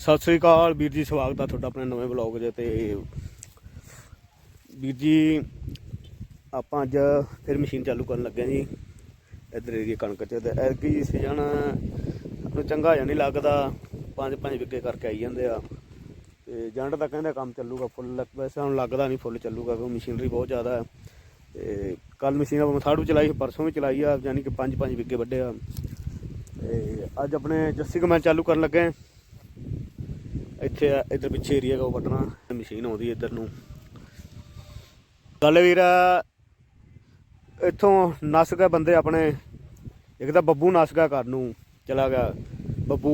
ਸਤਿ ਸ੍ਰੀ ਅਕਾਲ ਵੀਰ ਜੀ, ਸਵਾਗਤ ਆ ਤੁਹਾਡਾ ਆਪਣੇ ਨਵੇਂ ਬਲੌਗ 'ਚ ਤੇ ਵੀਰ ਜੀ, ਆਪਾਂ ਅੱਜ ਫਿਰ ਮਸ਼ੀਨ ਚਾਲੂ ਕਰਨ ਲੱਗੇ ਜੀ। ਇਧਰ ਏਰੀਆ ਕਣਕ 'ਚ ਤੇ ਐਰਕੀ ਸੀਜ਼ਨ ਨੂੰ ਚੰਗਾ ਜਾਂ ਨਹੀਂ ਲੱਗਦਾ। ਪੰਜ ਪੰਜ ਵਿਗੇ ਕਰਕੇ ਆਈ ਜਾਂਦੇ ਆ। ਤੇ ਜੰਡ ਤਾਂ ਕਹਿੰਦਾ ਕੰਮ ਚੱਲੂਗਾ ਫੁੱਲ, ਵੈਸੇ ਹੁਣ ਲੱਗਦਾ ਨਹੀਂ ਫੁੱਲ ਚੱਲੂਗਾ ਕਿਉਂਕਿ ਮਸ਼ੀਨਰੀ ਬਹੁਤ ਜ਼ਿਆਦਾ ਹੈ। ਤੇ ਕੱਲ ਮਸ਼ੀਨ ਆਪਾਂ ਮਥਾੜੂ ਚਲਾਈ ਪਰਸੋਂ ਵੀ ਚਲਾਈ ਆ, ਯਾਨੀ ਕਿ ਪੰਜ ਪੰਜ ਵਿਗੇ ਵੱਡੇ ਆ। ਤੇ ਅੱਜ ਆਪਣੇ ਜੱਸੀ ਕਮੈਨ ਚਾਲੂ ਕਰਨ ਲੱਗੇ। ਇੱਥੇ ਆ, ਇੱਧਰ ਪਿੱਛੇ ਏਰੀਆ ਕੋ ਵੱਟਣਾ ਮਸ਼ੀਨ ਆਉਂਦੀ ਹੈ ਇੱਧਰ ਨੂੰ। ਗੱਲ ਵੀਰ ਇੱਥੋਂ ਨਸ ਗਏ ਬੰਦੇ ਆਪਣੇ ਇੱਕ ਤਾਂ ਬੱਬੂ ਨਸ ਗਿਆ ਘਰ ਨੂੰ ਚਲਾ ਗਿਆ ਬੱਬੂ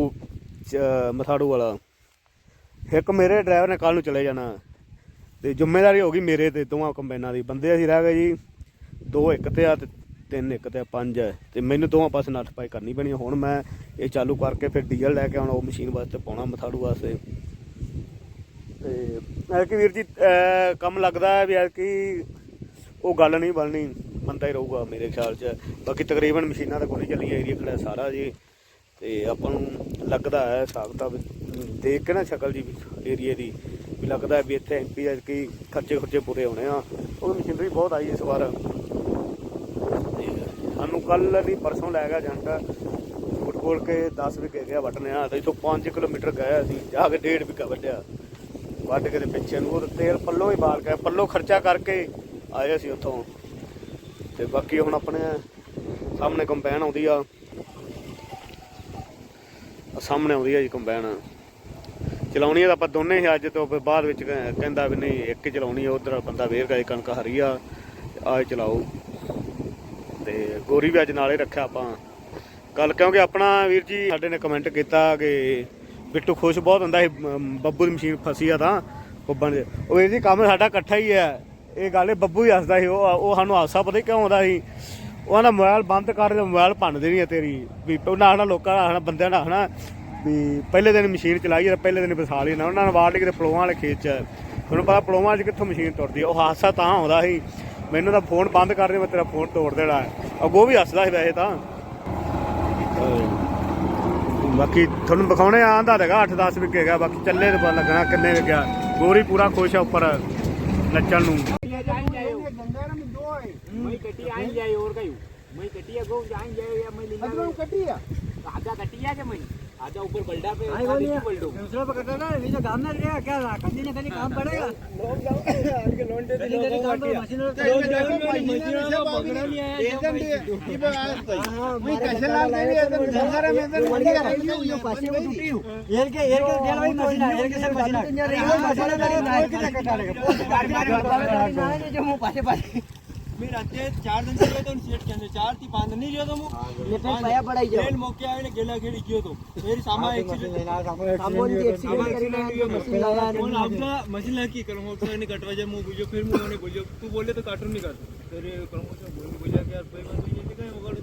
ਚ- ਮਥਾੜੂ ਵਾਲਾ। ਇੱਕ ਮੇਰੇ ਡਰਾਈਵਰ ਨੇ ਕੱਲ ਨੂੰ ਚਲੇ ਜਾਣਾ ਤੇ ਜ਼ਿੰਮੇਵਾਰੀ ਹੋ ਗਈ ਮੇਰੇ ਤੇ ਦੋਵਾਂ ਕੰਬਾਈਨਾਂ ਦੀ। ਬੰਦੇ ਅਸੀਂ ਰਹਿ ਗਏ ਜੀ ਦੋ ਇੱਕ ਤੇ ਆ ਤੇ ਤਿੰਨ, ਇੱਕ ਤੇ ਪੰਜ ਹੈ। ਤੇ ਮੈਨੂੰ ਦੋਵਾਂ ਪਾਸੇ ਨੱਠ ਪਾਈ ਕਰਨੀ ਪੈਣੀ ਹੁਣ ਮੈਂ ਇਹ ਚਾਲੂ ਕਰਕੇ ਫਿਰ ਡੀਜ਼ਲ ਲੈ ਕੇ ਆਉਣਾ, ਉਹ ਮਸ਼ੀਨ ਵਾਸਤੇ ਪਾਉਣਾ ਮਥਾੜੂ ਵਾਸਤੇ। ਤੇ ਐਰਕੀ ਵੀਰ ਜੀ ਕੰਮ ਲੱਗਦਾ ਹੈ ਵੀ ਐਰਕੀ ਉਹ ਗੱਲ ਨਹੀਂ ਬਣਨੀ ਮੰਦਾ ਹੀ ਰਹੂਗਾ ਮੇਰੇ ਖਿਆਲ 'ਚ। ਬਾਕੀ ਤਕਰੀਬਨ ਮਸ਼ੀਨਾਂ ਤਾਂ ਕੋਈ ਨਹੀਂ ਚੱਲੀਆਂ, ਏਰੀਆ ਖੜਾ ਸਾਰਾ ਜੀ। ਤੇ ਆਪਾਂ ਨੂੰ ਲੱਗਦਾ ਹੈ ਸਾਖਤਾ ਦੇਖ ਕੇ ਨਾ ਸ਼ਕਲ ਜੀ ਏਰੀਏ ਦੀ। ਵੀ ਲੱਗਦਾ ਵੀ ਇੱਥੇ ਐਮਪੀ ਐਰਕੀ ਖਰਚੇ ਖਰਚੇ ਪੂਰੇ ਹੋਣੇ ਆ। ਉਹ ਮਸ਼ੀਨਰੀ ਬਹੁਤ ਆਈ ਇਸ ਵਾਰ। ਸਾਨੂੰ ਕੱਲ ਨਹੀਂ ਪਰਸੋਂ ਲੈ ਗਿਆ ਜੰਟਾ। ਫੁੱਟ ਬੋਲ ਕੇ 10 ਵਿਕੇ ਗਿਆ ਵੱਟਨੇ ਆ ਤੇ ਇਥੋਂ 5 ਕਿਲੋਮੀਟਰ ਗਏ ਸੀ ਜਾ ਕੇ ਡੇਢ ਵਿਕਾ ਵੱਢਿਆ। ਵੱਢ ਕੇ ਤੇ ਪਿੱਛੇ ਨੂੰ ਉਹ ਤੇਲ ਪੱਲੋਂ ਹੀ ਬਾਲ ਕੇ ਪੱਲੋਂ ਖਰਚਾ ਕਰਕੇ ਆਏ ਸੀ ਉੱਥੋਂ। ਤੇ ਬਾਕੀ ਹੁਣ ਆਪਣੇ ਸਾਹਮਣੇ ਕੰਬਾਈਨ ਆਉਂਦੀ ਆ। ਸਾਹਮਣੇ ਆਉਂਦੀ ਆ ਜੀ ਕੰਬਾਈਨ। ਚਲਾਉਣੀ ਆ ਤਾਂ ਆਪਾਂ ਦੋਨੇ ਹੀ, ਅੱਜ ਤੋਂ ਬਾਅਦ ਵਿੱਚ ਕਹਿ- ਕਹਿੰਦਾ ਵੀ ਨਹੀਂ, ਇੱਕ ਚਲਾਉਣੀ ਆ, ਉਧਰ ਬੰਦਾ ਵੇਖ ਗਿਆ ਕਣਕ ਹਰੀ ਆ ਆਏ ਚਲਾਓ। ਗੋਰੀ ਵੀ ਅੱਜ ਨਾਲੇ ਰੱਖਿਆ ਆਪਾਂ। ਗੱਲ ਕਿਉਂਕਿ ਆਪਣਾ ਵੀਰ ਜੀ ਸਾਡੇ ਨੇ ਕਮੈਂਟ ਕੀਤਾ ਕਿ ਬਿੱਟੂ ਖੁਸ਼ ਬਹੁਤ ਹੁੰਦਾ ਸੀ ਬੱਬੂ ਦੀ ਮਸ਼ੀਨ ਫਸੀ ਆ ਤਾਂ ਕੁੱਬਣ ਦੇ ਉਹ ਵੀਰ ਜੀ, ਕੰਮ ਸਾਡਾ ਇਕੱਠਾ ਹੀ ਹੈ ਇਹ ਗੱਲ ਇਹ ਬੱਬੂ ਹੀ ਹੱਸਦਾ ਸੀ, ਉਹ ਉਹ ਸਾਨੂੰ ਹਾਸਾ ਪਤਾ ਨੀ ਕਿਉਂ ਆਉਂਦਾ ਸੀ। ਉਹਨਾਂ ਦਾ ਮੋਬਾਈਲ ਬੰਦ ਕਰ ਦੇ ਮੋਬਾਈਲ ਭੰਨ ਦੇਣੀ ਆ ਤੇਰੀ। ਵੀ ਉਹਨਾਂ ਆਖਣਾ ਲੋਕਾਂ ਦਾ ਆਖਣਾ ਬੰਦਿਆਂ ਦਾ ਆਖਣਾ ਵੀ ਪਹਿਲੇ ਦਿਨ ਮਸ਼ੀਨ ਚਲਾਈ ਆ ਪਹਿਲੇ ਦਿਨ ਵਸਾ ਲਈ ਨਾ। ਉਹਨਾਂ ਨੇ ਵਾੜ ਲਈ ਕਿਤੇ ਪਲੋਆਂ ਵਾਲੇ ਖੇਤ ਚ। ਤੁਹਾਨੂੰ ਪਤਾ ਪਲੋਆਂ 'ਚ ਕਿੱਥੋਂ ਮਸ਼ੀਨ ਤੁਰਦੀ ਆ। ਉਹ ਹਾਸਾ ਤਾਂ ਆਉਂਦਾ ਸੀ। ਮੈਨੂੰ ਤਾਂ ਫੋਨ ਬੰਦ ਕਰ ਦੇ ਮੈਂ ਤੇਰਾ ਫੋਨ ਤੋੜ ਦੇਣਾ। ਹੈ ਅੱਗੋਂ ਵੀ ਹੱਸਦਾ ਸੀ ਵੈਸੇ ਤਾਂ। ਬਾਕੀ ਤੁਹਾਨੂੰ ਵਿਖਾਉਣੇ ਆਂਦਾ ਹੈਗਾ 8-10 ਵਿਕੇਗਾ ਬਾਕੀ ਚੱਲੇ ਤੇ ਪਤਾ ਲੱਗਣਾ ਕਿੰਨੇ ਵਿਕਿਆ ਗੋਰੀ ਪੂਰਾ ਖੁਸ਼ ਆ ਉੱਪਰ ਨੱਚਣ ਨੂੰ। ਮੈਂ ਕਟੀ ਆਈ ਜਾਏ ਹੋਰ ਕਈ ਮੈਂ ਕਟੀਆ ਗੋ ਜਾਈ ਜਾਏ ਮੈਂ ਲਿੰਗਾ ਕਟੀਆ ਆਧਾ ਕਟੀਆ ਮੈਂ मैं आधा ऊपर बल्डा पे आई आधा बोलिए नीचे पलटू दूसरा पे कटा ना ये तो काम में रहेगा क्या कभी ना कभी काम पड़ेगा મેં રાતે ચાર દન ગયો હતો શેઠ કે ચારથી પાંચ દન ગયો તો હું. ને પછી પાયા પડાઈ ગયો. ટ્રેન મોકે આવીને ગેલા ગેડી ગયો હતો ફેર સામા એક્સિડન્ટ સામોની એક્સિડન્ટ કરીને મશીન લાયા ફોન આવતા મશીન લાકી કરો હું તો એને કટવા જાય હું બીજો ફેર હું મને બોલ્યો તું બોલે તો કાટું નહીં કાટું ફેર કરો બોલ્યો બોલ્યા કે યાર ભાઈ મને કઈ વગાડો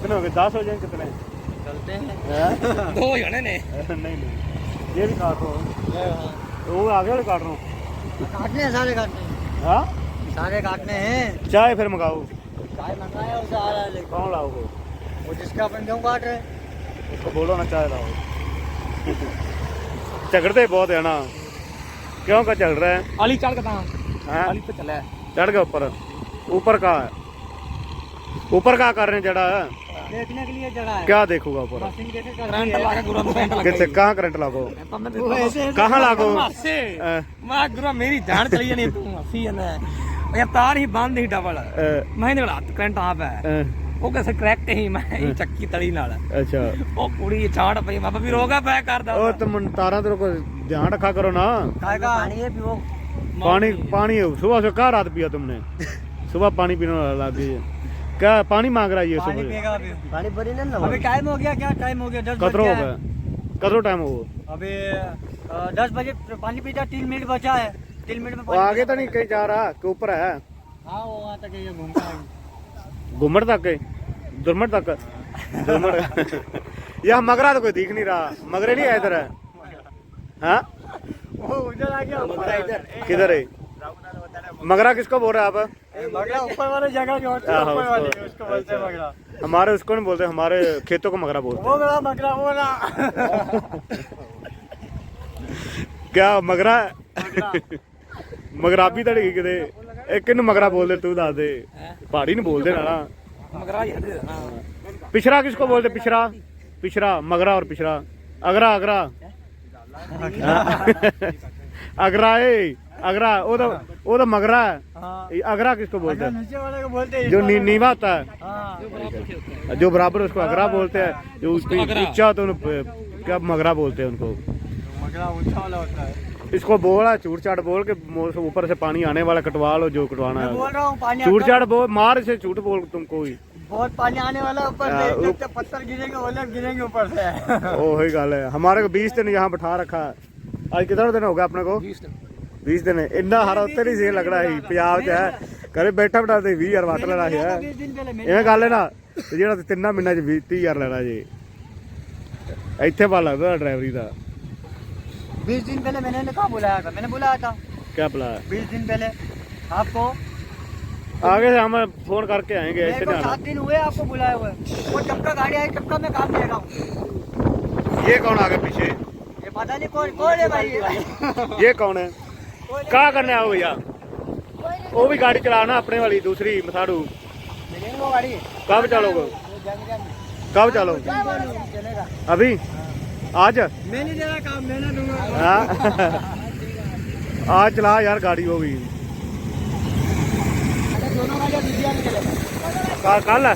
कितने हो गए दस हो जाए कितने चलते हैं हैं? दो ही होने ने नहीं नहीं ये भी काट रहा हूँ वो आगे वाले काट रहा हूँ काटने हैं सारे काटने हैं हाँ सारे काटने हैं चाय फिर मंगाओ चाय मंगाया उसे आ रहा है लेकिन कौन लाओगे वो जिसका अपन क्यों काट रहे हैं उसको बोलो ना चाय लाओ झगड़ते बहुत है ना क्यों का चल रहा है अली चाल का था हैं? अली पे चला है चढ़ गया ऊपर ऊपर का है ऊपर क्या कर रहे हैं जड़ा देखने के लिए जगह है क्या देखूगा ऊपर मशीन कैसे ਕਰੰਟ ਲਾ ਕੇ ਗੁਰੂ ਕਰੰਟ ਲਾ कितने कहाँ करंट लागो वो ऐसे ऐसे कहाँ लागो ਮਾਸੇ अ, ਮੈਂ ਗੁਰੂ ਮੇਰੀ ਜਾਨ ਚਲੀ ਜਾਣੀ ਤੂੰ ਹੱਸੀ ਜਾਂਦਾ ਉਹ ਯਾਰ ਤਾਰ ਹੀ ਬੰਦ ਹੀ ਡਬਲ अ, ਮੈਂ ਇਹਦੇ ਨਾਲ ਹੱਥ ਕਰੰਟ ਆਪ ਹੈ अ, ਉਹ ਕਿਸੇ ਕਰੈਕਟ ਹੀ ਮੈਂ ਇਹ ਚੱਕੀ ਤਲੀ ਨਾਲ अच्छा ਉਹ ਕੁੜੀ ਛਾੜ ਪਈ ਮੈਂ ਵੀ ਰੋਗਾ ਪੈ ਕਰਦਾ ओ तुम तारा तेरे को ध्यान रखा करो ना खाएगा पानी है पियो पानी पानी सुबह से कहा रात पिया तुमने सुबह पानी पीने लग गई है। क्या पानी मांग रहा है ये पानी सुबह पिएगा अभी पानी भरी ना अभी टाइम हो गया क्या? टाइम हो गया दस कतरो बज हो गया। कतरो टाइम हो अभी दस बजे पानी पीता तीन मिनट बचा है। तीन मिनट में वो आगे तो नहीं कहीं जा रहा कि ऊपर है। हाँ वो वहाँ तक ये घूमता है। घुमट तक है। दुरमट तक। दुरमट यह मगरा तो कोई दिख नहीं रहा। मगरे नहीं है इधर है। हाँ? वो उधर आ गया। किधर है? मगरा किसको बोल रहे हैं आप? मगरा ऊपर वाले जगह जो होती है हाँ, ऊपर वाली उसको- उसको बोलते हैं मगरा हमारे उसको नहीं बोलते हमारे खेतों को मगरा बोलते वो मेरा मगरा वो ना हैं क्या मगरा मगराबी तड़ी किते एक किन्नू मगरा बोलते तू दस दे पहाड़ी नहीं बोलते ना ना ਮਗਰਾ ਯਾਰ ਦੇ ਨਾ पिछड़ा किसको बोलते पिछड़ा पिछड़ा मगरा और पिछड़ा अगरा अगरा अगरा ए अगरा वो तो वो तो मगरा है। हाँ। अगरा किसको बोलते हैं? नीचे वाले को बोलते हैं जो नी, नीवा होता है। हाँ। जो बराबर उसको अगरा बोलते हैं। जो उसको ऊँचा होता है क्या मगरा बोलते हैं उनको? मगरा ऊँचा वाला होता है। इसको बोला चूट चाट बोल के ऊपर से पानी आने वाला कटवा लो जो कटवाना है। रहा हूँ पानी चूट बोल मार से झूठ बोल तुमको ही बहुत पानी आने वाला ऊपर हाँ, से पत्थर गिरेंगे ओले गिरेंगे ऊपर से। ओ ही गल है। हमारे को बीस दिन यहाँ बैठा रखा है। आज कितना दिन हो गया अपने को? बीस दिन। ਇੰਨਾ ਹਰਾ ਉੱਤੇ ਨਹੀਂ ਸੀ ਲੱਗਣਾ ਸੀ ਪੰਜਾਬ 'ਚ ਹੈ ਘਰੇ ਬੈਠਾ ਬੈਠਾ ਤੇ 20000 ਵਾਟ ਲੈਣਾ ਸੀ ਹੈ बीस दिन पहले ਇਵੇਂ ਗੱਲ ਹੈ ਨਾ ਤੇ ਜਿਹੜਾ ਤੇ ਤਿੰਨਾਂ ਮਹੀਨਿਆਂ 'ਚ 20000 ਲੈਣਾ ਜੀ ਇੱਥੇ ਪਾ ਲੱਗਦਾ ਡਰਾਈਵਰੀ ਦਾ बीस दिन पहले मैंने कहा बुलाया था मैंने बुलाया था क्या प्ला है बीस दिन पहले आपको आगे से हम फोन करके आएंगे ऐसे मेरे को नहीं सात दिन हुए आपको बुलाए हुए वो जब का गाड़ी आई तब का मैं काम दे रहा हूँ आना ये कौन आगे पीछे ये पता नहीं कौन कौन है भाई ये कौन है क्या करने आओ भैया वो भी गाड़ी चलाना अपने वाली दूसरी मसाड़ू मिलेंगे वो गाड़ी कब चलोगे कब चलो चलेगा अभी आज मैं नहीं दे रहा काम मैं ना दूंगा हाँ? आज चला यार गाड़ी वो भी अरे दोनों गाड़ियाँ बिटिया में चलेगा का- कल है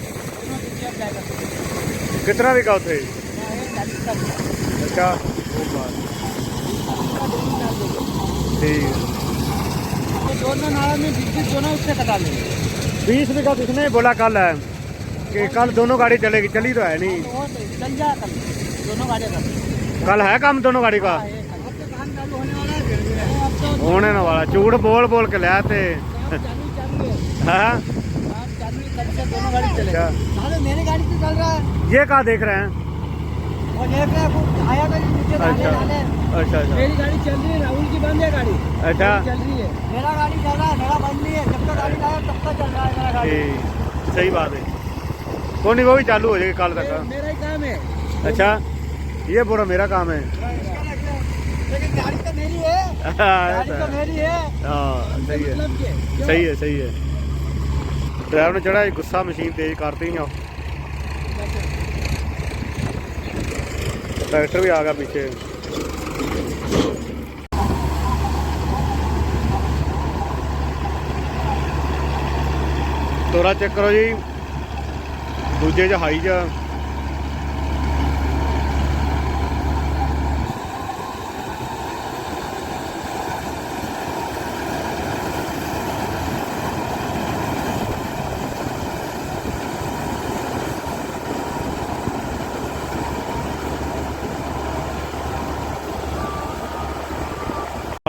कितना भी का थे अच्छा ठीक दोनों बीस रुपये का उससे उसने तो बोला कल है कि कल दोनों गाड़ी चलेगी चली तो है नहीं। चल जाए कल दोनों गाड़ी कल। कल है काम दोनों गाड़ी का? होने ना वाला झूठ बोल बोल के लिया थे। हाँ? अच्छा। ये कहा देख रहे हैं? अच्छा।, अच्छा, अच्छा। है अच्छा। नहीं सही बात है। वो भी चालू हो जाएगी कल तक का मेरा ही काम है। अच्छा ये पूरा मेरा काम है। लेकिन गाड़ी तो मेरी है। हाँ, गाड़ी तो मेरी है। हाँ सही है। सही है सही है। ड्राइवर ने चढ़ा गुस्सा मशीन तेज करती है ਤੇਜ਼ ਕਰਤੀ ਆ ਟਰੈਕਟਰ ਵੀ ਆ ਗਿਆ ਪਿੱਛੇ। ਤੋਰਾ ਚੈੱਕ ਕਰੋ ਜੀ। ਦੂਜੇ ਚ ਹਾਈ ਚ।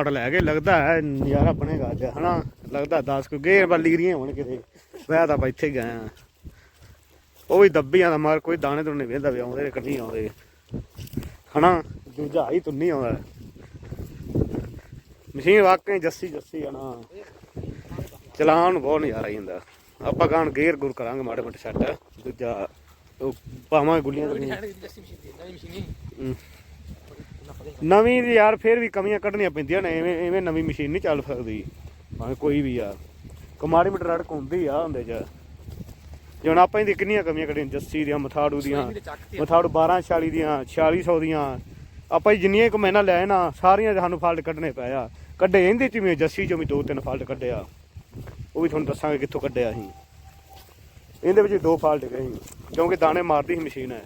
ਪਾਟ ਲੈ ਕੇ ਲੱਗਦਾ ਹੈ ਨਜ਼ਾਰਾ ਬਣੇਗਾ ਅੱਜ ਹਨਾ? ਲੱਗਦਾ 10 ਕੁ ਗੇਰ ਬੱਲੀ ਗਰੀਆਂ ਹੋਣ ਕਿਤੇ। ਮੈਂ ਤਾਂ ਇੱਥੇ ਗਏ ਆ ਉਹ ਵੀ ਦੱਬੀਆਂ ਦਾ ਮਾਰ ਕੋਈ ਦਾਣੇ ਦੁਣੇ ਵੇਂਦਾ ਵੀ ਆਉਂਦੇ ਕਿ ਨਹੀਂ ਆਉਂਦੇ। ਹਨਾ? ਦੂਜਾ ਹੀ ਤੁੰਨੀ ਆਉਂਦਾ। ਮਸ਼ੀਨ ਵਾਕਈ ਜੱਸੀ ਜੱਸੀ ਆ ਨਾ। ਚਲਾਉਣ ਨੂੰ ਬਹੁਤ ਨਜ਼ਾਰਾ ਹੀ ਹੁੰਦਾ ਆਪਾਂ ਗਾਣ ਗੇਰ ਗੁਰ ਕਰਾਂਗੇ ਮਾੜੇ ਮੋਟੇ ਸੈੱਟ। ਦੂਜਾ ਉਹ ਪਾਵਾਂ ਗੁੱਲੀਆਂ ਗੁੱਲੀਆਂ ਹਮ। ਨਵੀਂ ਦੀ ਯਾਰ ਫੇਰ ਵੀ ਕਮੀਆਂ ਕੱਢਣੀਆਂ ਪੈਂਦੀਆਂ ਨੇ ਐਵੇਂ ਐਵੇਂ ਨਵੀਂ ਮਸ਼ੀਨ ਨਹੀਂ ਚੱਲ ਸਕਦੀ। ਭਾਵੇਂ ਕੋਈ ਵੀ ਆ। ਕਮਾੜੀ ਮੀਟਰ ਰੜਕ ਹੁੰਦੀ ਆ ਹੁੰਦੇ ਚ। ਜਿਵੇਂ ਆਪਾਂ ਇਹਦੀ ਕਿੰਨੀਆਂ ਕਮੀਆਂ ਕੱਢੀਆਂ ਜੱਸੀ ਦੀਆਂ ਮਥਾੜੂ ਦੀਆਂ ਮਥਾੜੂ 12 46 ਦੀਆਂ 4600 ਦੀਆਂ। ਆਪਾਂ ਹੀ ਜਿੰਨੀਆਂ ਕਮੈਨਾ ਲੈ ਨਾ ਸਾਰੀਆਂ ਸਾਨੂੰ ਫਾਲਟ ਕੱਢਣੇ ਪਏ ਆ। ਕੱਢੇ ਇਹਦੇ ਚ ਵੀ ਜੱਸੀ ਚੋਂ ਵੀ ਦੋ ਤਿੰਨ ਫਾਲਟ ਕੱਢਿਆ ਉਹ ਵੀ ਤੁਹਾਨੂੰ ਦੱਸਾਂਗੇ ਕਿੱਥੋਂ ਕੱਢਿਆ ਅਸੀਂ। ਇਹਦੇ ਵਿੱਚ ਦੋ ਫਾਲਟ ਗਏ ਕਿਉਂਕਿ ਦਾਣੇ ਮਾਰਦੀ ਸੀ ਮਸ਼ੀਨ ਹੈ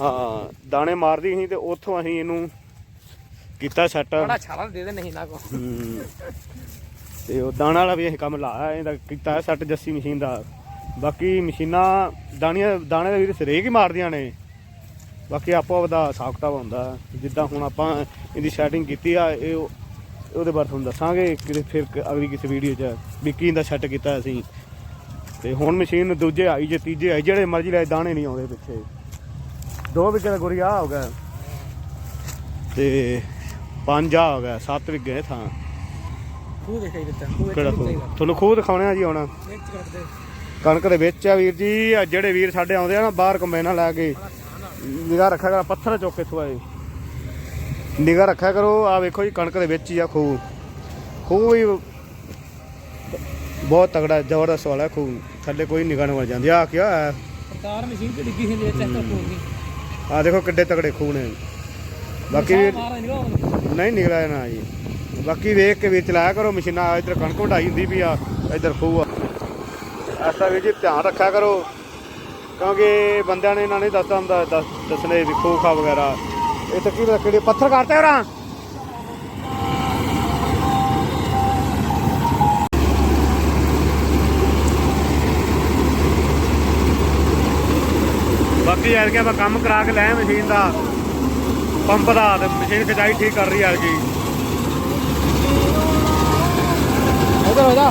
ਹਾਂ ਦਾਣੇ ਮਾਰਦੀ ਸੀ ਤੇ ਉੱਥੋਂ ਅਸੀਂ ਇਹਨੂੰ ਕੀਤਾ ਸੈੱਟ। ਬੜਾ ਛਾਲਾ ਦੇ ਦੇ ਨਹੀਂ ਨਾ ਕੋ। ਤੇ ਉਹ ਦਾਣਾ ਵਾਲਾ ਵੀ ਅਸੀਂ ਕੰਮ ਲਾਇਆ ਇਹਦਾ ਕੀਤਾ ਸੈੱਟ ਜੱਸੀ ਮਸ਼ੀਨ ਦਾ। ਬਾਕੀ ਮਸ਼ੀਨਾਂ ਦਾਣੀਆਂ ਦਾਣੇ ਦਾ ਵੀ ਸਰੇਕ ਹੀ ਮਾਰਦੀਆਂ ਨੇ। ਬਾਕੀ ਆਪੋ ਆਪਦਾ ਕਿਤਾਬ ਹੁੰਦਾ। ਜਿੱਦਾਂ ਹੁਣ ਆਪਾਂ ਇਹਦੀ ਸੈਟਿੰਗ ਕੀਤੀ ਆ ਇਹ ਉਹ- ਉਹਦੇ ਬਾਰੇ ਤੁਹਾਨੂੰ ਦੱਸਾਂਗੇ ਕਿਤੇ ਫਿਰ ਕ- ਅਗਲੀ ਕਿਸੇ ਵੀਡੀਓ 'ਚ ਵੀ ਕੀ ਦਾ ਸੈੱਟ ਕੀਤਾ ਅਸੀਂ। ਤੇ ਹੁਣ ਮਸ਼ੀਨ ਦੂਜੇ ਆਈ ਜੇ ਤੀਜੇ ਆਈ ਜਿਹੜੇ ਮਰਜ਼ੀ ਲੈ ਦਾਣੇ ਨਹੀਂ ਆਉਂਦੇ ਪਿੱਛੇ। ਦੋ ਵਿਗੇ ਦਾ ਗੁਰੀ ਆ ਹੋ ਗਿਆ। ਤੇ ਪੰਜ ਆ ਗਿਆ ਸੱਤ ਵਿਗੇ ਥਾਂ। ਤੂੰ ਦੇਖਾਈ ਦਿੱਤਾ ਤੂੰ ਕਿਹੜਾ ਖੂਹ? ਤੁਹਾਨੂੰ ਖੂਹ ਦਿਖਾਉਣੇ ਆ ਜੀ ਹੁਣ। ਕਣਕ ਦੇ ਵਿੱਚ ਆ ਵੀਰ ਜੀ ਆ ਜਿਹੜੇ ਵੀਰ ਸਾਡੇ ਆਉਂਦੇ ਆ ਨਾ ਬਾਹਰ ਕੰਬਾਈਨਾਂ ਲੈ ਕੇ। ਨਿਗਾਹ ਰੱਖਿਆ ਕਰੋ ਪੱਥਰ ਚੁੱਕ ਕੇ ਥੁਆਏ ਨਿਗਾਹ ਰੱਖਿਆ ਕਰੋ ਆ ਵੇਖੋ ਜੀ ਕਣਕ ਦੇ ਵਿੱਚ ਹੀ ਆ ਖੂਹ। ਖੂਹ ਵੀ ਬਹੁਤ ਤਗੜਾ ਜ਼ਬਰਦਸਤ ਵਾਲਾ ਖੂਹ। ਥੱਲੇ ਕੋਈ ਨਿਗਾਹ ਨਹੀਂ ਜਾਂਦੀ। ਆ ਕੀ ਆ ਕਾਰ ਮਸ਼ੀਨ ਤੇ ਡਿੱਗੀ ਸੀ ਚੈੱਕ ਕਰ ਆ ਦੇਖੋ ਕਿੱਡੇ ਤਗੜੇ ਖੂਹ ਨੇ। ਬਾਕੀ ਵੀਰ ਨਹੀਂ ਨਿਕਲਿਆ ਨਾ ਜੀ। ਬਾਕੀ ਵੇਖ ਕੇ ਵੀ ਚਲਾਇਆ ਕਰੋ ਮਸ਼ੀਨਾਂ ਇਧਰ ਕਣਕ ਵਢਾਈ ਹੁੰਦੀ ਵੀ ਆ ਇਧਰ ਖੂਹ ਆ। ਐਸਾ ਵੀ ਜੀ ਧਿਆਨ ਰੱਖਿਆ ਕਰੋ। ਕਿਉਂਕਿ ਬੰਦਿਆਂ ਨੇ ਇਹਨਾਂ ਨੇ ਦੱਸਦਾ ਹੁੰਦਾ ਦੱਸ- ਦੱਸਣੇ ਵੀ ਖੂਹ ਖਾ ਵਗੈਰਾ। ਇਹ ਤਾਂ ਕੀ ਕਿਹੜੇ ਪੱਥਰ ਕਰਤੇ ਹੋਰਾਂ? ਬਾਕੀ ਯਾਰ ਕਿ ਆਪਾਂ ਕੰਮ ਕਰਾ ਕੇ ਲੈ ਮਸ਼ੀਨ ਦਾ। ਪੰਪ ਦਾ ਤੇ ਮਸ਼ੀਨ ਖਿਚਾਈ ਠੀਕ ਕਰ ਰਹੀ ਯਾਰ ਜੀ। ਇਧਰ ਹੋ ਜਾ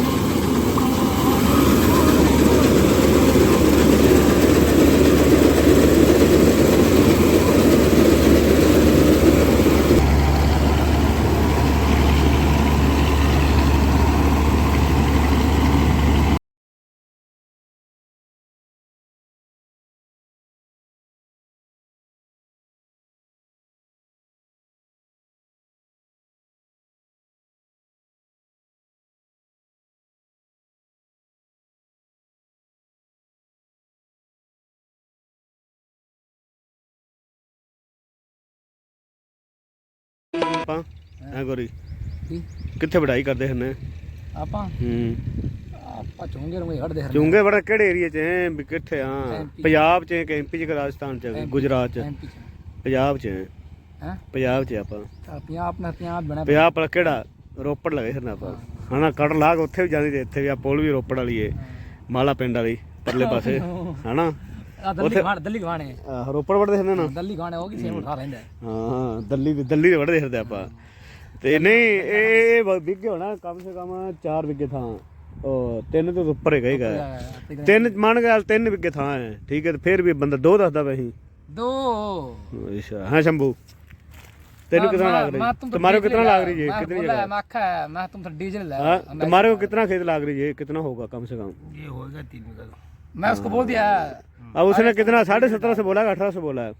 ਆਪਾਂ ਐ ਗੋਰੀ ਕੀ? ਕਿੱਥੇ ਵਢਾਈ ਕਰਦੇ ਹੁੰਨੇ ਆਪਾਂ? ਹੂੰ। ਆਪਾਂ ਚੁੰਗੇ ਰੰਗੇ ਹੜਦੇ ਹਰ ਚੁੰਗੇ ਬੜਾ ਕਿਹੜੇ ਏਰੀਆ 'ਚ ਐ ਵੀ ਕਿੱਥੇ ਆ? MP ਪੰਜਾਬ 'ਚ ਕਿ ਐਮਪੀ 'ਚ ਕਿ ਰਾਜਸਥਾਨ 'ਚ MP ਗੁਜਰਾਤ 'ਚ। ਐਮਪੀ ਪੰਜਾਬ 'ਚ ਹੈ? ਪੰਜਾਬ 'ਚ ਆਪਾਂ। ਪੰਜਾਬ ਆਪਣਾ ਪੰਜਾਬ ਬਣਾ ਪੰਜਾਬ ਪਰ ਕਿਹੜਾ? ਰੋਪੜ ਲਗੇ ਫਿਰਨਾ ਆਪਾਂ। ਹਨਾ ਕੜ ਲਾਗ ਉੱਥੇ ਵੀ ਜਾਂਦੀ ਤੇ ਇੱਥੇ ਵੀ ਆ ਪੁਲ ਵੀ ਰੋਪੜ ਵਾਲੀ ਏ। ਮਾਲਾ ਪਿੰਡ ਵਾਲੀ ਪਰਲੇ ਪਾਸੇ। ਹਨਾ? ਆ ਦਿੱਲੀ ਗਾਣ ਦਿੱਲੀ ਗਾਣੇ ਆਹ, ਰੋਪੜ ਵੜਦੇ ਹੁੰਦੇ ਨਾ ਦਿੱਲੀ ਗਾਣੇ ਉਹ ਕੀ ਸੇਮ ਉਠਾ ਲੈਂਦਾ ਹਾਂ ਦਿੱਲੀ ਦੇ ਦਿੱਲੀ ਦੇ ਵੜਦੇ ਫਿਰਦੇ ਆਪਾਂ ਤੇ ਨਹੀਂ ਇਹ ਇਹ ਵਿਗੇ ਹੋਣਾ ਕਮ ਸੇ ਕਮ 4 ਵਿਗੇ ਥਾਂ ਉਹ ਤਿੰਨ ਤੋਂ ਉੱਪਰ ਹੈਗਾ ਹੀਗਾ ਤਿੰਨ ਮੰਨ ਗਿਆ ਤਿੰਨ ਵਿਗੇ ਥਾਂ ਹੈ ਠੀਕ ਹੈ ਤੇ ਫਿਰ ਵੀ ਬੰਦਾ ਦੋ ਦੱਸਦਾ ਪਿਆ ਸੀ दो ਅੱਛਾ ਹਾਂ ਸ਼ੰਭੂ ਤੈਨੂੰ ਕਿਤਨਾ ਲੱਗ ਰਹੀ तुम्हारे को कितना लाग रही है कितनी बोला जगह मैं आखा है मैं तुम तो डीजल है हाँ तुम्हारे को कितना खेत लाग रही है कितना होगा कम से कम ये होगा तीन बीघा मैं उसको बोल दिया अब उसने कितना साढ़े सत्रह से बोला अठारह से बोला है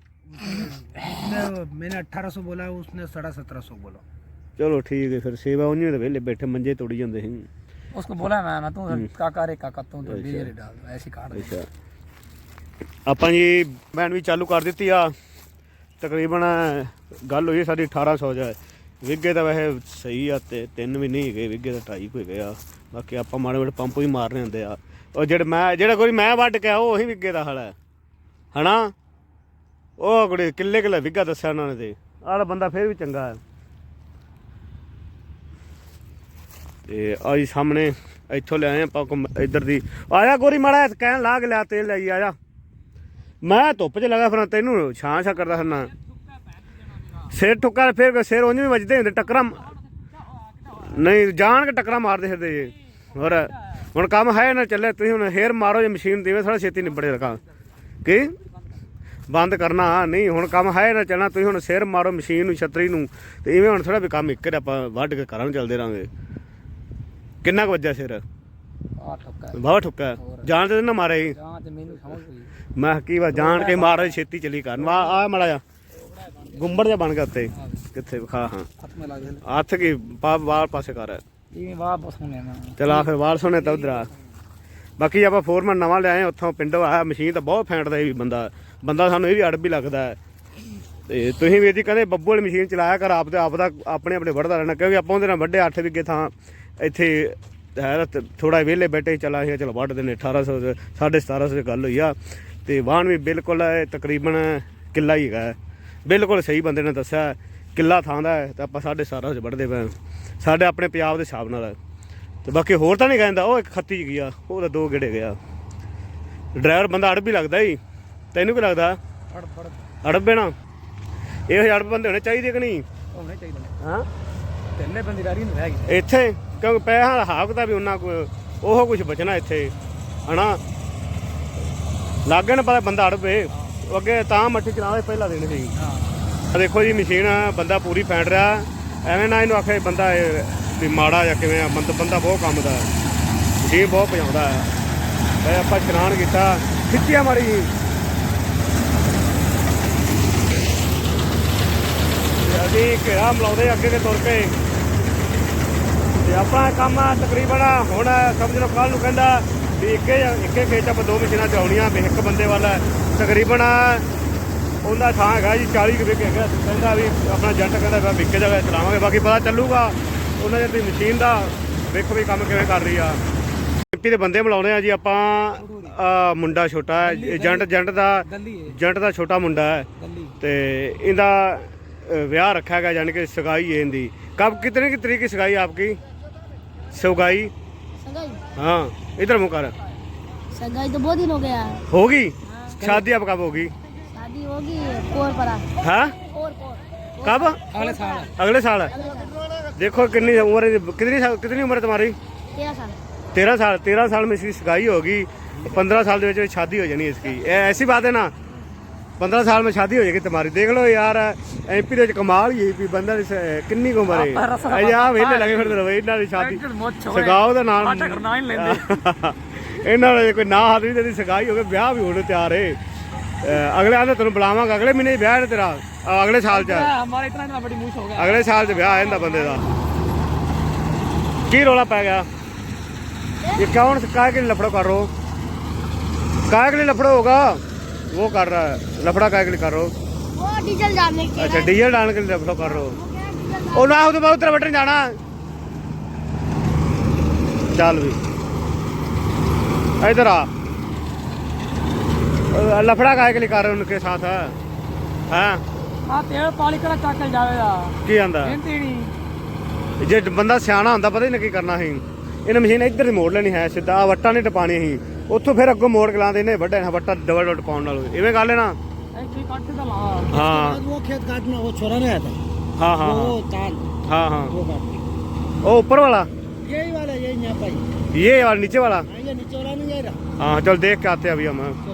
मैंने अठारह सौ बोला उसने साढ़े सत्रह सौ बोला ਚਲੋ ਠੀਕ ਹੈ ਫਿਰ ਸੇਵਾ ਉਹਨੇ ਤਾਂ ਵਿਹਲੇ ਬੈਠੇ ਮੰਜੇ ਤੋੜੀ ਜਾਂਦੇ ਸੀ उसको बोला मैं मैं तुम काका रे काका तुम तो डीजल ही डाल ऐसी काट दे ਅੱਛਾ ਆਪਾਂ ਜੀ ਬੈਨ ਵੀ ਚਾਲੂ ਕਰ ਦਿੱਤੀ ਆ ਤਕਰੀਬਨ ਗੱਲ ਹੋਈ ਸਾਡੀ 1800 ਜਾ ਵਿਗੇ ਤਾਂ ਵੈਸੇ ਸਹੀ ਆ ਤੇ ਤਿੰਨ ਵੀ ਨਹੀਂ ਹੈਗੇ ਵਿਗੇ ਤਾਂ ਢਾਈ ਕੁ ਹੈਗੇ ਆ ਬਾਕੀ ਆਪਾਂ ਮਾੜੇ ਮੋਟੇ ਪੰਪ ਵੀ ਮਾਰਨੇ ਹੁੰਦੇ ਆ ਉਹ ਜਿਹੜੇ ਮੈਂ, ਜਿਹੜਾ ਕੋਈ ਮੈਂ ਵੱਢ ਕੇ ਆ ਉਹ ਉਹੀ ਵਿਗੇ ਦਾ ਹਾਲ ਹੈ। ਹਨਾ? ਉਹ ਕੁੜੇ ਕਿੱਲੇ ਕਿੱਲੇ ਵਿਗਾ ਦੱਸਿਆ ਉਹਨਾਂ ਨੇ ਤੇ। ਆਹ ਬੰਦਾ ਫਿਰ ਵੀ ਚੰਗਾ ਹੈ। ਤੇ ਆ ਜੀ ਸਾਹਮਣੇ, ਇੱਥੋਂ ਲੈ ਆਏ ਆਪਾਂ ਇੱਧਰ ਦੀ। ਆਇਆ ਗੋਰੀ ਮਾੜਾ ਕਹਿਣ ਲਾ ਕੇ ਲਿਆ, ਤੇਲ ਲਈ ਆਇਆ। ਮੈਂ ਧੁੱਪ 'ਚ ਲਗਾ ਫਿਰ, ਤੈਨੂੰ ਛਾਂ ਛਾ ਕਰਦਾ ਫਿਰਨਾ। ਸਿਰ ਠੁੱਕਾ ਫਿਰ ਸਿਰ ਉਂਝ ਵੀ ਵੱਜਦੇ ਹੁੰਦੇ, ਟੱਕਰਾਂ ਨਹੀਂ, ਜਾਣ ਕੇ ਟੱਕਰਾਂ ਮਾਰਦੇ ਫਿਰਦੇ ਹੋਰ। ਹੁਣ ਕੰਮ ਹੈ ਨਾ ਚੱਲੇ ਤੁਸੀਂ ਹੁਣ ਹੇਰ ਮਾਰੋ ਜੇ ਮਸ਼ੀਨ ਦੇਵੇ ਥੋੜਾ ਛੇਤੀ ਨਿਬੜੇ ਰਕਾ। ਕਿ? ਬੰਦ ਕਰਨਾ ਨਹੀਂ ਹੁਣ ਕੰਮ ਹੈ ਨਾ ਚੱਲਣਾ ਤੁਸੀਂ ਹੁਣ ਸਿਰ ਮਾਰੋ ਮਸ਼ੀਨ ਨੂੰ ਛਤਰੀ ਨੂੰ ਤੇ ਇਵੇਂ ਹੁਣ ਥੋੜਾ ਵੀ ਕੰਮ ਇੱਕ ਆਪਾਂ ਵੱਢ ਕੇ ਕਰਾਂ ਚੱਲਦੇ ਰਾਂਗੇ ਕਿੰਨਾ ਕੁ ਵੱਜਿਆ ਸਿਰ? ਬਹੁਤ ਠੁੱਕਾ ਜਾਣ ਤੇ ਨਾ ਮਾਰੇ ਹੀ? ਮੈਂ ਕੀ ਵਾ ਜਾਣ ਕੇ ਮਾਰੇ ਛੇਤੀ ਚਲੀ ਕਰਨ। ਆ ਆ ਮੜਾ ਜਾ ਗੁੰਬੜ ਜਾ ਬਣ ਗਿਆ ਉੱਤੇ। ਕਿੱਥੇ ਵਿਖਾ ਹਾਂ। ਹੱਥ ਕੀ। ਪਾ ਬਾਹਰ ਪਾਸੇ ਕਰ। ਇਹ ਵਾਹ ਬਹੁਤ ਸੋਹਣੇ ਨੇ। ਚਲਾ ਫਿਰ ਬਾਹਰ ਸੋਹਣੇ ਤਾਂ ਉਧਰ ਆ। ਬਾਕੀ ਆਪਾਂ ਫੋਰਮਨ ਨਵਾਂ ਲਿਆਏ, ਉੱਥੋਂ ਪਿੰਡੋਂ ਆਇਆ, ਮਸ਼ੀਨ ਤਾਂ ਬਹੁਤ ਫੈਂਟਦਾ ਇਹ ਵੀ ਬੰਦਾ। ਬੰਦਾ ਸਾਨੂੰ ਇਹ ਵੀ ਅੜ ਵੀ ਲੱਗਦਾ ਹੈ। ਤੇ ਤੁਸੀਂ ਵੀ ਇਹਦੀ ਕਹਿੰਦੇ ਬੱਬੂ ਵਾਲੀ ਮਸ਼ੀਨ ਚਲਾਇਆ ਕਰ, ਆਪ ਤੇ ਆਪ ਦਾ ਆਪਣੇ ਆਪਣੇ ਵੜਦਾ ਰਹਿਣਾ, ਕਿਉਂਕਿ ਆਪਾਂ ਉਹਦੇ ਨਾਲ ਵੱਡੇ ਅੱਠ ਵਿਗੇ ਥਾਂ ਇੱਥੇ ਹੈ ਥੋੜਾ ਵਿਹਲੇ ਬੈਠੇ, ਚਲਾ ਸੀ ਚਲੋ ਵੱਢ ਦਿੰਦੇ 1800 1750 ਦੀ ਗੱਲ ਹੋਈ ਆ। ਤੇ ਵਾਹਨ ਵੀ ਬਿਲਕੁਲ ਤਕਰੀਬਨ ਕਿੱਲਾ ਹੀ ਹੈ। ਬਿਲਕੁਲ ਸਹੀ ਬੰਦੇ ਨੇ ਦੱਸਿਆ, ਕਿੱਲਾ ਥਾਂ ਦਾ ਤਾਂ ਆਪਾਂ 1750 ਚ ਵੱਢਦੇ ਪਏ ਸਾਡੇ ਆਪਣੇ ਪੰਜਾਬ ਦੇ ਹਿਸਾਬ ਨਾਲ। ਤੇ ਬਾਕੀ ਹੋਰ ਤਾਂ ਨਹੀਂ ਕਹਿੰਦਾ ਉਹ ਇੱਕ ਖੱਤੀ ਚ ਗਿਆ ਉਹ ਤਾਂ ਦੋ ਗੇੜੇ ਗਿਆ ਡਰਾਈਵਰ ਬੰਦਾ ਅੜ ਵੀ ਲੱਗਦਾ ਹੀ ਤੈਨੂੰ ਕੀ ਲੱਗਦਾ? ਅੜਬੇ ਨਾ। ਇਹੋ ਅੜਬ ਬੰਦੇ ਹੋਣੇ ਚਾਹੀਦੇ ਕਿ ਨਹੀਂ? ਹੋਣੇ ਚਾਹੀਦੇ ਹਾਂ। ਤਿੰਨੇ ਬੰਦੀਦਾਰੀ ਨਹੀਂ ਰਹਿ ਗਈ ਇੱਥੇ ਕਿਉਂਕਿ ਪੈਸਾ ਹਾਕ ਦਾ ਵੀ ਉਹਨਾਂ ਕੋ ਉਹ ਕੁਝ ਬਚਣਾ ਇੱਥੇ ਹਨਾ? ਲਾਗੇ ਨਾ ਪਤਾ ਬੰਦਾ ਅੜਬੇ ਉਹ ਅੱਗੇ ਤਾਂ ਮੱਠੀ ਚਲਾਵੇ ਪਹਿਲਾ ਦਿਨ ਸੀ। ਹਾਂ। ਦੇਖੋ ਜੀ ਮਸ਼ੀਨ ਬੰਦਾ ਪੂਰੀ ਫੈਂਟ ਰਿਹਾ। ਐਵੇਂ ਨਾ ਇਹਨੂੰ ਆਖੇ ਬੰਦਾ ਵੀ ਮਾੜਾ ਜਾਂ ਕਿਵੇਂ ਆ, ਬੰਦਾ ਬੰਦਾ ਬਹੁਤ ਕੰਮ ਦਾ ਜੀ ਬਹੁਤ ਭਜਾਉਂਦਾ ਹੈ। ਤੇ ਆਪਾਂ ਇਸ਼ਨਾਨ ਕੀਤਾ, ਖਿੱਚਿਆ ਮਾਰੀ ਤੇ ਅਸੀਂ ਘੇਰਾ ਮਲਾਉਂਦੇ ਅੱਗੇ ਕੇ ਤੁਰ ਕੇ ਤੇ ਆਪਾਂ ਕੰਮ ਤਕਰੀਬਨ ਹੁਣ ਸਮਝ ਲਓ ਕੱਲ ਨੂੰ ਕਹਿੰਦਾ ਵੀ ਇੱਕੇ ਇੱਕੇ ਖੇਚ ਆਪਾਂ ਦੋ ਮਸ਼ੀਨਾਂ ਚਲਾਉਣੀਆਂ ਵੀ ਇੱਕ ਬੰਦੇ ਵਾਲਾ ਤਕਰੀਬਨ ਉਹਦਾ ਥਾਂ ਹੈਗਾ ਜੀ 40 ਕੁ ਵਿਕੇ ਹੈਗਾ ਕਹਿੰਦਾ ਵੀ ਆਪਣਾ ਜੰਟ ਕਹਿੰਦਾ ਵੀ ਵਿਕੇ ਜਗ੍ਹਾ ਚਲਾਵਾਂਗੇ ਬਾਕੀ ਪਤਾ ਚੱਲੂਗਾ ਉਹਨਾਂ ਦੀ ਮਸ਼ੀਨ ਦਾ ਵੇਖੋ ਵੀ ਕੰਮ ਕਿਵੇਂ ਕਰ ਰਹੀ ਆ ਐਮਪੀ ਦੇ ਬੰਦੇ ਮਿਲਾਉਣੇ ਆ ਜੀ ਆਪਾਂ ਆਹ ਮੁੰਡਾ ਛੋਟਾ ਹੈ ਏਜੰਟ ਏਜੰਟ ਦਾ ਗੱਲੀ ਹੈ ਏਜੰਟ ਦਾ ਛੋਟਾ ਮੁੰਡਾ ਹੈ ਗੱਲੀ ਤੇ ਇਹਦਾ ਅ, ਵਿਆਹ ਰੱਖਿਆ ਗਿਆ ਯਾਨੀ ਕਿ ਸਗਾਈ ਹੈ ਇਹਦੀ ਕਬ ਕਿਤਨੇ की तरीके की सगाई आपकी सगाई सगाई हाँ इधर मुँह कर सगाई तो बहुत दिन हो गया है होगी शादी अब कब होगी शादी होगी कोर परा हाँ कोर कोर कब ਅਗਲੇ ਸਾਲ अगले साल देखो कितनी उम्र कितनी साल कितनी उम्र है तुम्हारी तेरह साल तेरह साल तेरह साल में इसकी सगाई होगी पंद्रह साल के ਵਿੱਚ शादी हो जानी है इसकी ए- ऐसी बात है ना पंद्रह साल में शादी हो जाएगी तुम्हारी देख लो यार एमपी ਦੇ ਵਿੱਚ ਕਮਾਲ ਹੀ ਹੈ ਵੀ ਬੰਦਾ ਦੀ ਸ- ਕਿੰਨੀ ਕੁ ਉਮਰ ਹੈ ਅਜੇ ਆ ਵੇਲੇ ਲੱਗੇ ਫਿਰਦੇ ਰਹੋ ਇਹਨਾਂ ਦੀ ਸ਼ਾਦੀ ਸਗਾਓ ਦਾ ਨਾਮ ਕਰਨਾ ਹੀ ਲੈਂਦੇ ਇਹਨਾਂ ਦਾ ਜੇ ਕੋਈ ਨਾ ਹੱਥ ਵੀ ਤੇ ਸਗਾਈ ਹੋ ਗਈ ਵਿਆਹ ਵੀ ਹੋਣ ਤਿਆਰ ਏ ਅਹ ਅਗਲੇ ਆਂਦੇ ਤੈਨੂੰ ਬੁਲਾਵਾਂਗਾ ਅਗਲੇ ਮਹੀਨੇ ਹੀ ਵਿਆਹ ਹੈ ਤੇਰਾ ਆਹ ਅਗਲੇ ਸਾਲ ਚ ਹੈ। ਹਮਾਰਾ ਇਤਨਾ ਇਤਨਾ ਬੜੀ ਮੂਛ ਹੋ ਗਿਆ ਅਗਲੇ ਸਾਲ ਚ ਵਿਆਹ ਆ ਜਾਂਦਾ ਬੰਦੇ ਦਾ ਕੀ ਰੋਲਾ ਪੈ ਗਿਆ ये कौन से काय के लिए लफड़ा कर रहे हो काय के लिए लफड़ा होगा वो कर रहा है लफड़ा काय के लिए कर रहे हो वो डीजल डालने के अच्छा डीजल डालने के लिए लफड़ा कर रहे हो ਉਹ ਨਾ ਉਹ ਤਾਂ ਉਤਰ ਬਟਨ ਜਾਣਾ ਚੱਲ ਵੀ इधर आ अ, लफड़ा काय के लिए कर रहे हो उनके साथ है हैं ਆ ਤੇਲ ਪਾਲੀ ਕਰਾ ਚੱਕਲ ਜਾਵੇਗਾ ਕੀ ਆਂਦਾ ਬੇਨਤੀ ਨਹੀਂ ਜੇ ਬੰਦਾ ਸਿਆਣਾ ਹੁੰਦਾ ਪਤਾ ਹੀ ਨਾ ਕੀ ਕਰਨਾ ਸੀ ਇਹਨੇ ਮਸ਼ੀਨ ਇੱਧਰ ਦੀ ਮੋੜ ਲੈਣੀ ਹੈ ਸਿੱਧਾ ਆਹ ਵੱਟਾਂ ਨਹੀਂ ਟਪਾਣੀ ਸੀ ਉੱਥੋਂ ਫਿਰ ਅੱਗੋਂ ਮੋੜ ਕੇ ਲਾਉਂਦੇ ਨੇ ਵੱਡੇ ਵੱਟਾ ਡਬਲ ਡਬਲ ਪਾਉਣ ਨਾਲ ਇਵੇਂ ਗੱਲ ਹੈ ਨਾ ਐਸੀ ਕੱਟ ਦਾ ਲਾ ਹਾਂ वो खेत काटना वो छोरा नहीं आता ਹਾਂ ਹਾਂ वो ताल ਹਾਂ ਹਾਂ वो काट ਉਹ ऊपर वाला यही वाला यही यहाँ पर ये वाला नीचे वाला ये नीचे वाला नहीं जा रहा हाँ चल देख के आते हैं अभी हम चलो हाँ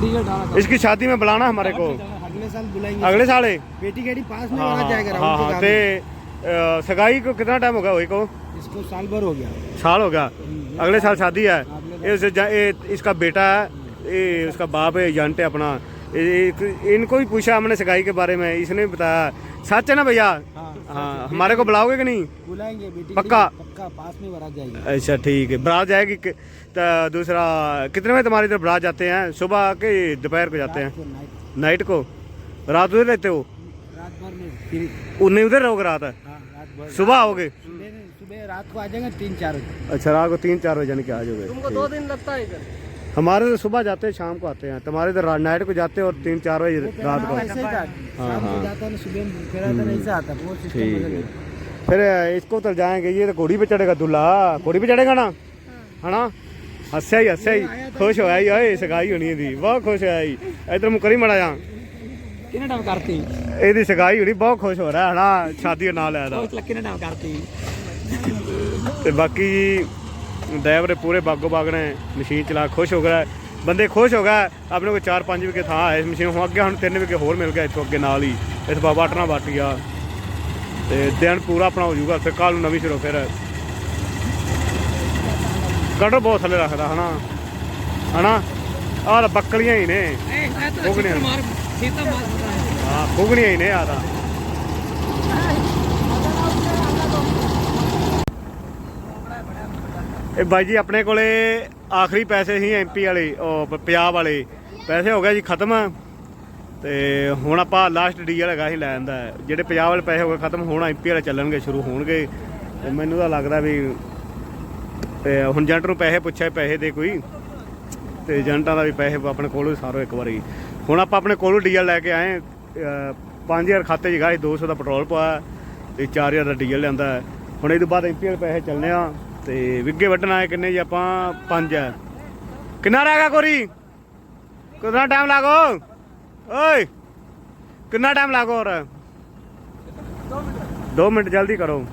डीजल डाला इसकी शादी में बुलाना हमारे को अगले साल बुलाएंगे अगले साल है बेटी गेड़ी पास में हाँ वहाँ हाँ जाएगा हाँ राहुल हाँ के ते गाँव अ, सगाई को कितना टाइम होगा वही को में। इसको साल भर हो गया साल हो गया अगले साल शादी है ये उसे जा- ये इसका बेटा है ये उसका बाप है एजेंट है अपना ये- ये- इनको भी पूछा हमने सगाई के बारे में इसने भी बताया सच है ना भैया हाँ हाँ हमारे को बुलाओगे कि नहीं बुलाएंगे बेटी पक्का? गेड़ी पक्का पास में बारात जाएगी अच्छा ठीक है बारात जाएगी कि- तो दूसरा कितने बजे तुम्हारे इधर बारात जाते हैं सुबह के दोपहर को जाते हैं तो नाइट नाइट को रात उधर रहते हो रात भर में फिर उन्हें उधर रहोगे रात हाँ रात भर सुबह आओगे सुबह नहीं, सुबह रात को आ जाएंगे तीन चार बजे अच्छा रात को तीन चार बजे यानी कि आ जाओगे तुमको दो दिन लगता है इधर हमारे तो सुबह जाते हैं शाम को आते हैं तुम्हारे इधर नाइट को जाते हैं और तीन चार बजे रात को ऐसे ही था हाँ, शाम हाँ। को जाता है ना सुबह में फिर आता है ऐसा आता है वो सिस्टम ठीक बदल है गया फिर इसको तो जाएंगे ये तो घोड़ी पे चढ़ेगा दूल्हा घोड़ी पे चढ़ेगा ना है ना हंसया ही हंसया ही खुश होया ही ओए सगाई होनी थी बहुत खुश होया ही इधर मुँह करी मड़ा जा कितने टाइम करती ਇਹਦੀ ਸਗਾਈ ਹੋਣੀ ਬਹੁਤ ਖੁਸ਼ ਹੋ ਰਿਹਾ ਹੈ ਨਾ ਸ਼ਾਦੀ ਨਾਲ ਆਇਆ ਦਾ बहुत लग कितने टाइम करती ਤੇ ਬਾਕੀ ਡਰਾਈਵਰ ਪੂਰੇ ਬਾਗੋ ਬਾਗ ਨੇ ਮਸ਼ੀਨ ਚਲਾ ਕੇ ਖੁਸ਼ ਹੋ ਗਿਆ ਬੰਦੇ ਖੁਸ਼ ਹੋ ਗਏ ਆਪਣੇ ਕੋਲ 4-5 ਵਿਕੇ ਥਾਂ ਹੈ ਇਸ ਮਸ਼ੀਨ ਹੁਣ ਅੱਗੇ ਹੁਣ 3 ਵਿਕੇ ਹੋਰ ਮਿਲ ਗਿਆ ਇੱਥੋਂ ਅੱਗੇ ਨਾਲ ਹੀ ਇਸ ਬਾਬਾ ਟਣਾ ਬਾਟੀ ਆ ਤੇ ਦਿਨ ਪੂਰਾ ਆਪਣਾ ਹੋ ਜਾਊਗਾ ਫਿਰ ਕੱਲ ਨੂੰ ਨਵੀਂ ਸ਼ੁਰੂ ਫਿਰ ਕਟਰ ਬਹੁਤ ਥੱਲੇ ਰੱਖਦਾ ਹਨਾ ਹਨਾ ਆਹ ਬੱਕਲੀਆਂ ਹੀ ਨੇ ਫੁਗਣੀਆਂ मार सीता मार होता है ਹਾਂ ਫੁਗਣੀਆਂ ਹੀ ਨੇ ਆ ਇਹ ਬਾਈ ਜੀ, ਆਪਣੇ ਕੋਲੇ ਆਖਰੀ ਪੈਸੇ ਸੀ ਐਮਪੀ ਵਾਲੇ, ਉਹ ਪੰਜਾਬ ਵਾਲੇ। ਪੈਸੇ ਹੋ ਗਏ ਜੀ, ਖਤਮ। ਤੇ ਹੁਣ ਆਪਾਂ ਲਾਸਟ ਡੀਜ਼ਲ ਹੈਗਾ ਸੀ ਲੈਣ ਦਾ ਜਿਹੜੇ ਪੰਜਾਬ ਵਾਲੇ ਪੈਸੇ ਹੋ ਗਏ, ਖਤਮ ਹੁਣ ਐਮਪੀ ਵਾਲੇ ਚੱਲਣਗੇ, ਸ਼ੁਰੂ ਹੋਣਗੇ। ਤੇ ਮੈਨੂੰ ਤਾਂ ਲੱਗਦਾ ਵੀ, ਤੇ ਹੁਣ ਜੰਟ ਨੂੰ ਪੈਸੇ ਪੁੱਛਿਆ, ਪੈਸੇ ਦੇ ਕੋਈ। ਤੇ ਏਜੰਟਾਂ ਦਾ ਵੀ ਪੈਸੇ ਆਪਣੇ ਕੋਲੋਂ ਸਾਰੋ ਇੱਕ ਵਾਰੀ। ਹੁਣ ਆਪਾਂ ਆਪਣੇ ਕੋਲੋਂ ਡੀਜ਼ਲ ਲੈ ਕੇ ਆਏ 5000 ਖਾਤੇ 'ਚ ਗਾਏ 200 ਦਾ ਪੈਟਰੋਲ ਪਾਇਆ। ਤੇ 4000 ਦਾ ਡੀਜ਼ਲ ਲਿਆਂਦਾ। ਹੁਣ ਇਹ ਤੋਂ ਬਾਅਦ ਐਮਪੀ ਵਾਲੇ ਪੈਸੇ ਚੱਲਨੇ ਆ। ਤੇ ਵਿੱਗੇ ਵੱਢਣ ਆਏ ਕਿੰਨੇ ਜੀ ਆਪਾਂ? 5 ਹੈ। ਕਿੰਨਾ ਰਹਿ ਗਿਆ ਕੋਰੀ ਕਿੰਨਾ ਟਾਈਮ ਲਾਗੋ? ਓਏ! ਕਿੰਨਾ ਟਾਈਮ ਲਾਗੋ ਹੋਰ? 2 ਮਿੰਟ ਜਲਦੀ ਕਰੋ।